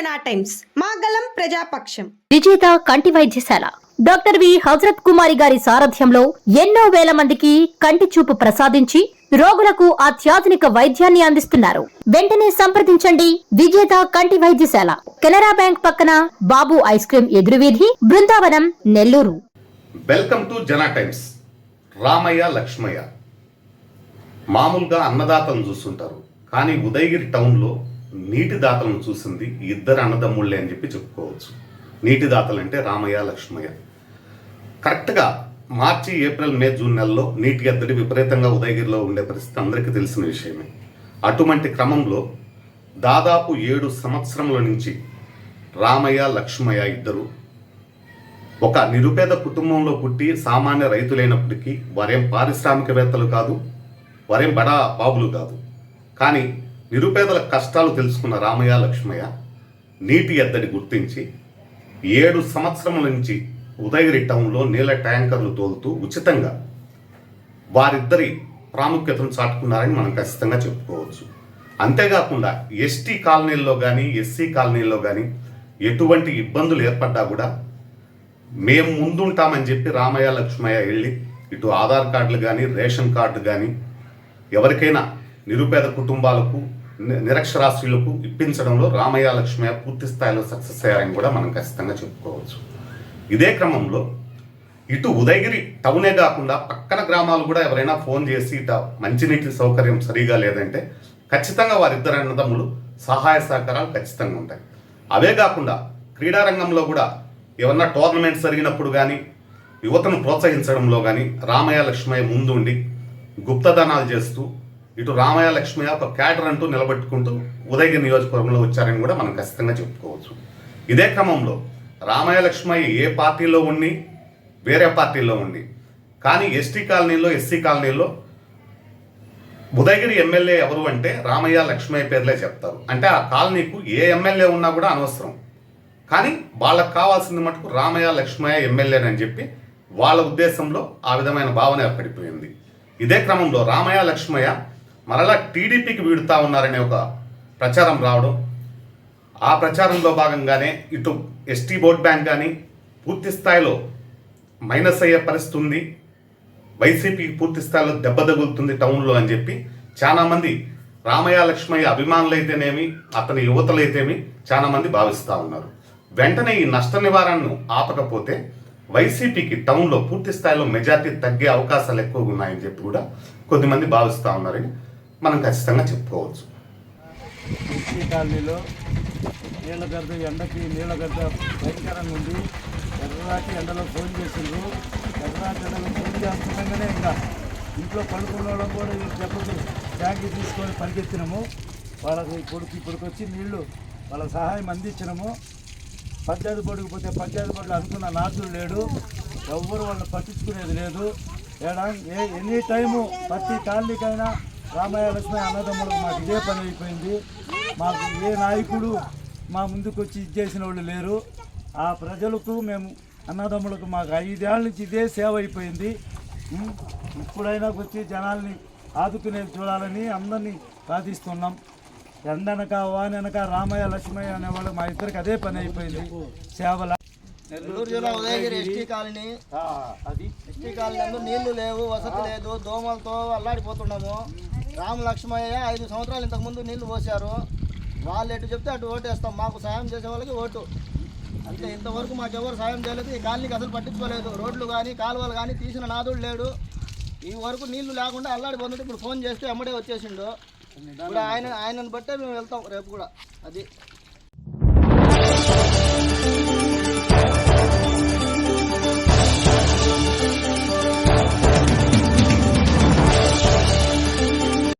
జనా టైమ్స్ మాగలం ప్రజాపక్షం. విజేత కంటి వైద్యశాల. Doctor V. హజరత్ కుమారి గారి సారథ్యంలో ఎన్నో వేల మందికి కంటి చూపు ప్రసాదించి రోగులకు అత్యాధునిక వైద్యాన్ని అందిస్తున్నారు. వెంటనే సంప్రదించండి విజేత కంటి వైద్యశాల. కెనరా బ్యాంక్ పక్కన Babu ice cream ఎదురువీధి Brindavanam Nellore. Welcome to Jana times. Ramayya Lakshmayya. మామూలుగా అన్నదాతలను చూస్తుంటారు కానీ ఉదయగిరి టౌన్లో నీటి దాతలను చూసింది ఇద్దరు అన్నదమ్ముళ్ళే అని చెప్పి చెప్పుకోవచ్చు. నీటి దాతలు అంటే రామయ్య లక్ష్మయ్య. కరెక్ట్గా మార్చి ఏప్రిల్ మే జూన్ నెలలో నీటి ఎద్దడి విపరీతంగా ఉదయగిరిలో ఉండే పరిస్థితి అందరికీ తెలిసిన విషయమే. అటువంటి క్రమంలో దాదాపు ఏడు సంవత్సరముల నుంచి రామయ్య లక్ష్మయ్య ఇద్దరు ఒక నిరుపేద కుటుంబంలో పుట్టి సామాన్య రైతులైనప్పటికీ వారేం పారిశ్రామికవేత్తలు కాదు వారేం బడా బాబులు కాదు. కానీ నిరుపేదల కష్టాలు తెలుసుకున్న రామయ్య లక్ష్మయ్య నీటి ఎద్దడి గుర్తించి ఏడు సంవత్సరముల నుంచి ఉదయగిరి టౌన్లో నీళ్ళ ట్యాంకర్లు తోలుతూ ఉచితంగా వారిద్దరి ప్రాముఖ్యతను చాటుకున్నారని మనం ఖచ్చితంగా చెప్పుకోవచ్చు. అంతేకాకుండా ఎస్టీ కాలనీల్లో కానీ ఎస్సీ కాలనీల్లో కానీ ఎటువంటి ఇబ్బందులు ఏర్పడ్డా కూడా మేము ముందుంటామని చెప్పి రామయ్య లక్ష్మయ్య వెళ్ళి ఇటు ఆధార్ కార్డులు కానీ రేషన్ కార్డు కానీ ఎవరికైనా నిరుపేద కుటుంబాలకు నిరక్షరాస్యులకు ఇప్పించడంలో రామయ్య లక్ష్మయ్య పూర్తి స్థాయిలో సక్సెస్ అయ్యారని కూడా మనం ఖచ్చితంగా చెప్పుకోవచ్చు. ఇదే క్రమంలో ఇటు ఉదయగిరి టౌనే కాకుండా పక్కన గ్రామాలు కూడా ఎవరైనా ఫోన్ చేసి ఇట మంచినీటి సౌకర్యం సరిగా లేదంటే ఖచ్చితంగా వారిద్దరు అన్నదమ్ములు సహాయ సహకారాలు ఖచ్చితంగా ఉంటాయి. అవే కాకుండా క్రీడారంగంలో కూడా ఏమన్నా టోర్నమెంట్స్ జరిగినప్పుడు కానీ యువతను ప్రోత్సహించడంలో కానీ రామయ్య లక్ష్మయ్య ముందుండి గుప్తదానాలు చేస్తూ ఇటు రామయ్య లక్ష్మయ్య ఒక క్యాటర్ అంటూ నిలబెట్టుకుంటూ ఉదయగిరి నియోజకవర్గంలో వచ్చారని కూడా మనం ఖచ్చితంగా చెప్పుకోవచ్చు. ఇదే క్రమంలో రామయ్య లక్ష్మయ్య ఏ పార్టీలో ఉండి వేరే పార్టీలో ఉండి కానీ ఎస్టీ కాలనీలో ఎస్సీ కాలనీలో ఉదయగిరి ఎమ్మెల్యే ఎవరు అంటే రామయ్య లక్ష్మయ్య పేర్లే చెప్తారు. అంటే ఆ కాలనీకు ఏ ఎమ్మెల్యే ఉన్నా కూడా అనవసరం. కానీ వాళ్ళకు కావాల్సింది మటుకు రామయ్య లక్ష్మయ్య ఎమ్మెల్యేనని చెప్పి వాళ్ళ ఉద్దేశంలో ఆ విధమైన భావన ఏర్పడిపోయింది. ఇదే క్రమంలో రామయ్య లక్ష్మయ్య మరలా టీడీపీకి వీడుతా ఉన్నారనే ఒక ప్రచారం రావడం ఆ ప్రచారంలో భాగంగానే ఇటు ఎస్టీ ఓట్ బ్యాంక్ కానీ పూర్తి స్థాయిలో మైనస్ అయ్యే పరిస్థితి ఉంది. వైసీపీ పూర్తి స్థాయిలో దెబ్బ తగులుతుంది టౌన్లో అని చెప్పి చాలామంది రామయ్య లక్ష్మయ్య అభిమానులైతేనేమి అతని యువతలైతేమి చాలా మంది భావిస్తూ ఉన్నారు. వెంటనే ఈ నష్ట నివారణను ఆపకపోతే వైసీపీకి టౌన్లో పూర్తి స్థాయిలో మెజార్టీ తగ్గే అవకాశాలు ఎక్కువగా ఉన్నాయని చెప్పి కూడా కొద్దిమంది భావిస్తూ ఉన్నారని మనం ఖచ్చితంగా చెప్పుకోవచ్చు. కాలనీలో నీళ్ళ గడ్డ ఎండకి నీళ్ళ గడ్డ భయంకరంగా ఉంది. ఎర్రరాటి ఎండలో ఫోన్ చేసిండ్రు. ఎర్రరాటి ఎండలో ఫోన్ చేస్తుండగానే ఇంకా ఇంట్లో పడుకున్న వాళ్ళం కూడా ఈ దెబ్బకి ట్యాంక్ తీసుకొని పరిగెత్తినాము. వాళ్ళకి కొడుకు ఇప్పటికి వచ్చి నీళ్ళు వాళ్ళ సహాయం అందించినాము. పంచాయతీ బోర్డుకు పోతే పంచాయతీ బోర్డులో అనుకున్న నాతులు లేడు. ఎవ్వరు వాళ్ళని పట్టించుకునేది లేదు. ఏడా ఏ ఎనీ టైము ప్రతి కాలనీకైనా రామయ్య లక్ష్మీ అన్నదమ్ములకు మాకు ఇదే పని అయిపోయింది. మాకు ఏ నాయకుడు మా ముందుకు వచ్చి ఇది చేసిన వాళ్ళు లేరు. ఆ ప్రజలకు మేము అన్నదమ్ములకు మాకు ఐదేళ్ళ నుంచి ఇదే సేవ అయిపోయింది? ఇప్పుడైనా వచ్చి జనాల్ని ఆదుకునేది చూడాలని అందరినీ ప్రార్థిస్తున్నాం. ఎండనక వాననక రామయ్య లక్ష్మయ్య అనేవాళ్ళు మా ఇద్దరికి అదే పని అయిపోయింది. సేవల నెల్లూరు జిల్లా ఉదయగిరి ఎస్టీ కాలనీ. అది. ఎస్టీ కాలనీ నీళ్ళు లేవు వసతి లేదు దోమలతో అల్లాడిపోతున్నాము. రామ లక్ష్మయ్య ఐదు సంవత్సరాలు ఇంతకుముందు నీళ్ళు పోసారు వాళ్ళు ఎటు చెప్తే అటు ఓటేస్తాం. మాకు సాయం చేసే వాళ్ళకి ఓటు. అంటే ఇంతవరకు మాకు ఎవరు సాయం చేయలేదు. ఈ కాలనీకి అసలు పట్టించుకోలేదు. రోడ్లు కానీ కాలువలు కానీ తీసిన నాదుడు లేడు. ఈ వరకు నీళ్ళు లేకుండా అల్లాడిపోతుంటే ఇప్పుడు ఫోన్ చేస్తే ఎమ్మడే వచ్చేసిండు. ఇప్పుడు ఆయన ఆయనను బట్టే మేము వెళ్తాం రేపు కూడా. అది